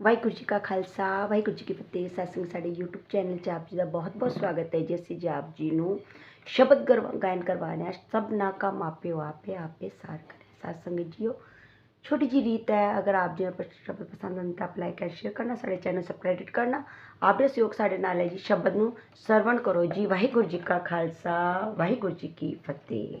ਵਾਹਿਗੁਰੂ ਜੀ ਕਾ ਖਾਲਸਾ ਵਾਹਿਗੁਰੂ ਜੀ ਕੀ ਫਤਿਹ ਸਾਸੰਗ ਸਾਡੇ YouTube channel 'ਚ ਆਪ ਜੀ ਦਾ ਬਹੁਤ-ਬਹੁਤ ਸਵਾਗਤ ਹੈ ਜੀ ਅਸੀਂ ਜੀ ਆਪ ਜੀ ਨੂੰ ਸ਼ਬਦ ਗਰ- ਗਾਇਨ ਕਰਵਾਉਣੇ ਆ ਸਭਨਾ ਕਾ ਮਾਪਿਓ ਆਪੇ ਆਪੇ ਸਾਰ ਕਰੇ ਸਾਧ ਸੰਗਤ ਜੀਓ छोटी जी रीत है अगर आप जी शब्द पसंद आते ਤਾਂ ਲਾਈਕ ਐਂਡ ਸ਼ੇਅਰ ਕਰਨਾ ਸਾਡੇ ਚੈਨਲ ਸਬਸਕ੍ਰਾਈਬ ਕਰਨਾ ਆਪ ਦੇ ਸਹਿਯੋਗ ਸਾਡੇ ਨਾਲ ਹੈ ਜੀ ਸ਼ਬਦ ਨੂੰ ਸਰਵਣ ਕਰੋ ਜੀ ਵਾਹਿਗੁਰੂ ਜੀ ਕਾ ਖਾਲਸਾ ਵਾਹਿਗੁਰੂ ਜੀ ਕੀ ਫਤਿਹ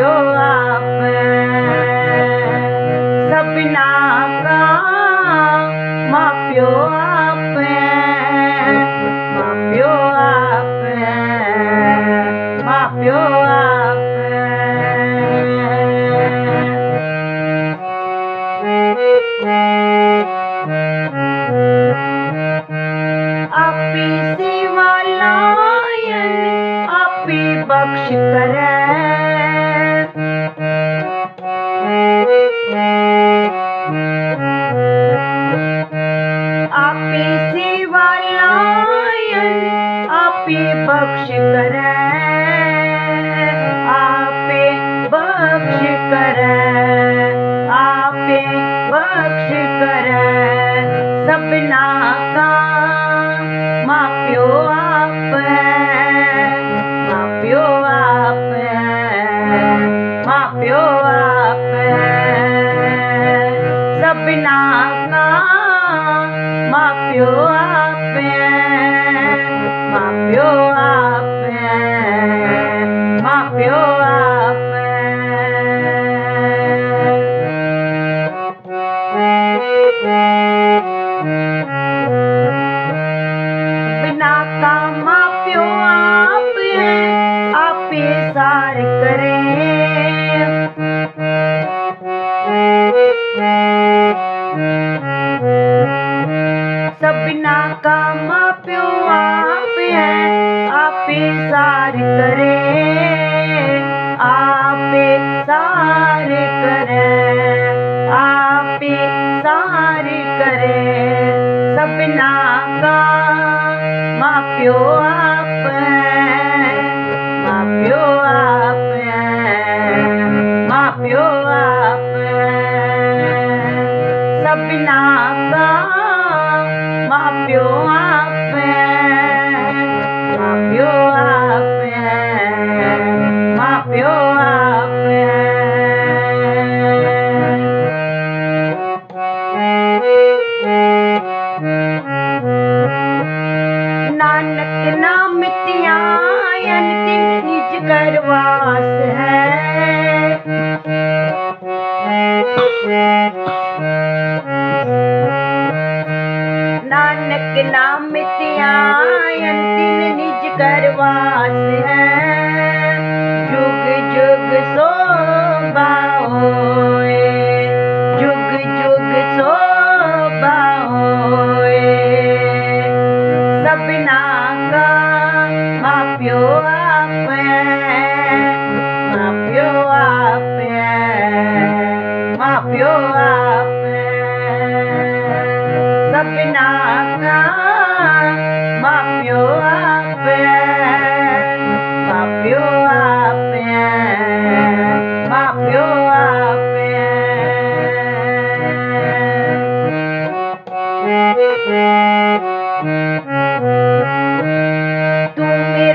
माप्यो आप आप है माप्यो माप्यो आप वास है। जुग जुग सो बाओए जुग जुग सो बाओए सपना का माप्यो आप है। माप्यो आप है। माप्यो आप है। सपना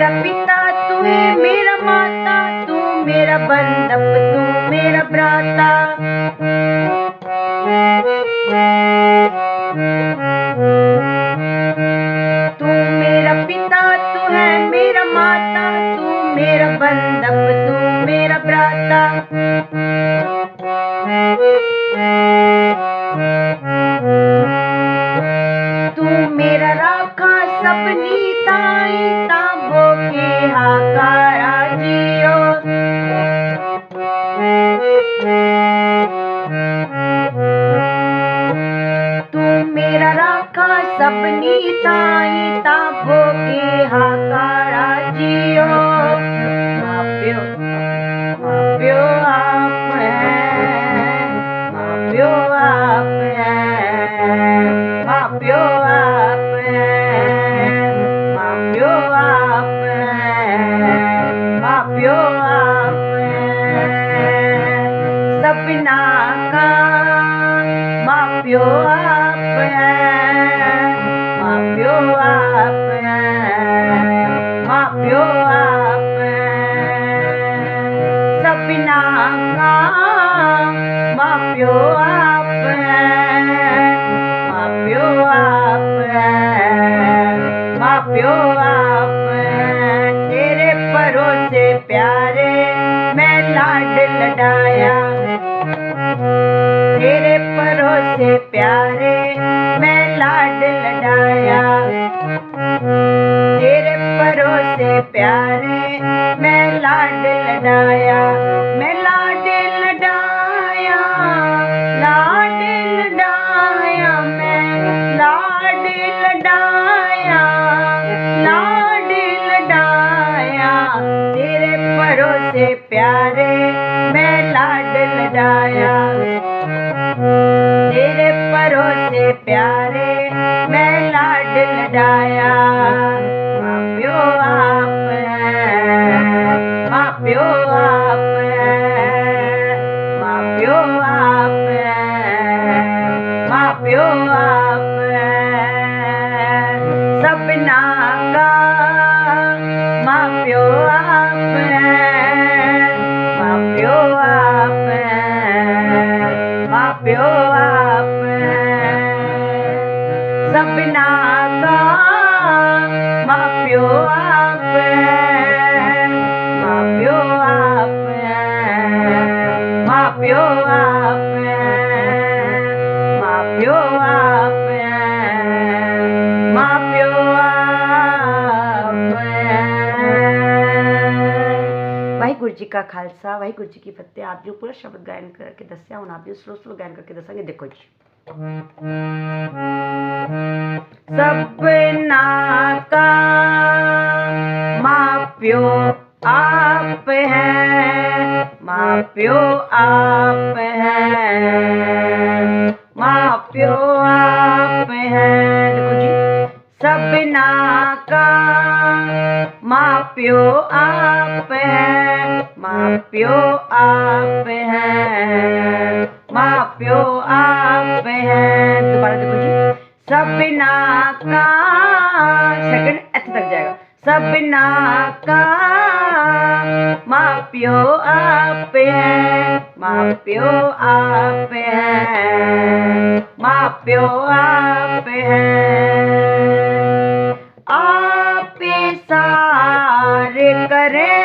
मेरा पिता, तू है मेरा माता, तू मेरा बंधप तू मेरा भ्राता। तू मेरा पिता, तू है मेरा माता, तू मेरा तू मेरा भ्राता। तू मेरा राखा सपनी ताई प्यारे मैं लाड लडाया। तेरे परोसे प्यारे मैं लाड लडाया। तेरे परोसे प्यारे मैं लाड लडाया। माप्यो आप है माप्यो ਵਾਹਿਗੁਰੂ ਜੀ ਕਾ ਖਾਲਸਾ ਵਾਹਿਗੁਰੂ ਜੀ ਕੀ ਫਤਿਹ ਆਪ ਜੋ ਪੂਰਾ ਸ਼ਬਦ ਗਾਇਨ ਕਰਕੇ ਦੱਸਿਆ ਹੁਣ ਆਪ ਜੋ ਸਲੋ ਸਲੋ ਗਾਇਨ ਕਰਕੇ ਦੱਸਾਂਗੇ ਦੇਖੋ ਜੀ सपना का माप्यो आप है माप्यो आप है माप्यो आप है देखो जी सपना का माप्यो आप है माप्यो आप है, माप्यो आप है। दोबारा देखो जी। सपना का सेकंड ਇੱਥੇ तक जाएगा। सपना का माप्यो आप है, माप्यो आप है, माप्यो आप है। आप सारे करें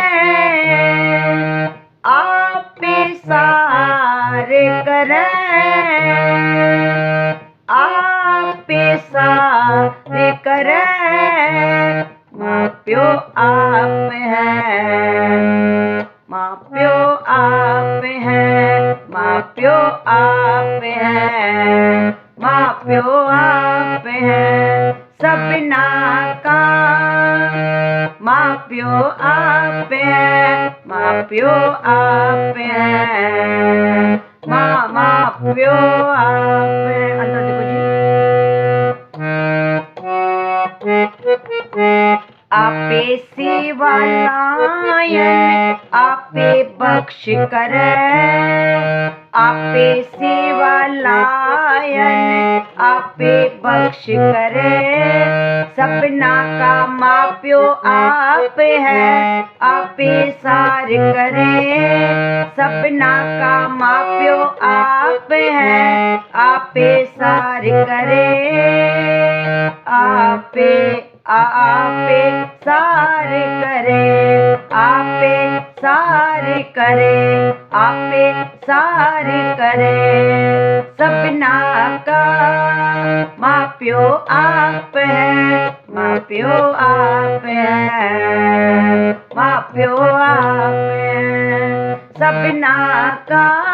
आप सारे करें। माप्यो आप है। माप्यो आप है। माप्यो आप है। माप्यो आप है। सपना का। है माप्यो आप है। माँ माप्यो आप है। अंदर देखो जी आपे सेवा लायन आपे बख्श करे आपे सेवा लायन आपे बख्श करे सपना का माप्यो आप है, आपे सार करे। सपना का माप्यो आप है, आपे सार करे। आपे आपे सार करे, आपे सार करे, आपे सार करे। सपना का माप्यो आप है, माप्यो आप है, माप्यो आप है। सपना का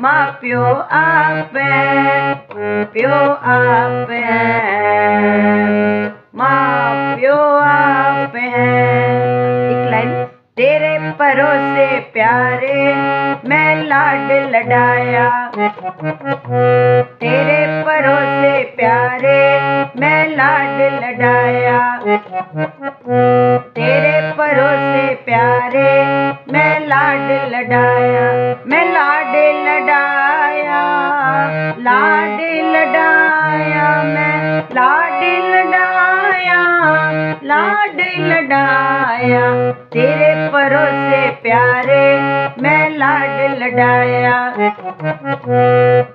माँ प्यो आप है, माप्यो आप है। आप है। एक लाइन, तेरे परोसे प्यारे, मैं लाड लडाया। तेरे परोसे प्यारे, मैं लाड लडाया। तेरे परोसे प्यारे, मैं लाड लडाया। मैं लाड लडाया लाड लडाया मैं, लाड लडाया। लाड लडाया, तेरे परोसे प्यारे, मैं लाड लडाया।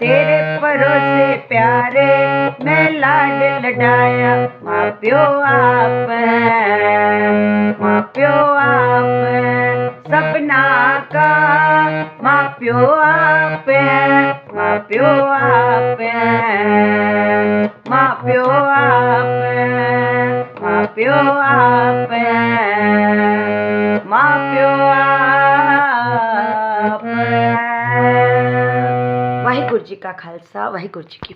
तेरे परोसे प्यारे, मैं लाड लडाया। माँ प्यो आप माँ प्यो आप सपना का माँ प्यो आप माँ प्यो आप माँ प्यो आप माँ प्यो आप माँ प्यो आप वाहिगुरु जी का खालसा वाहिगुरु जी की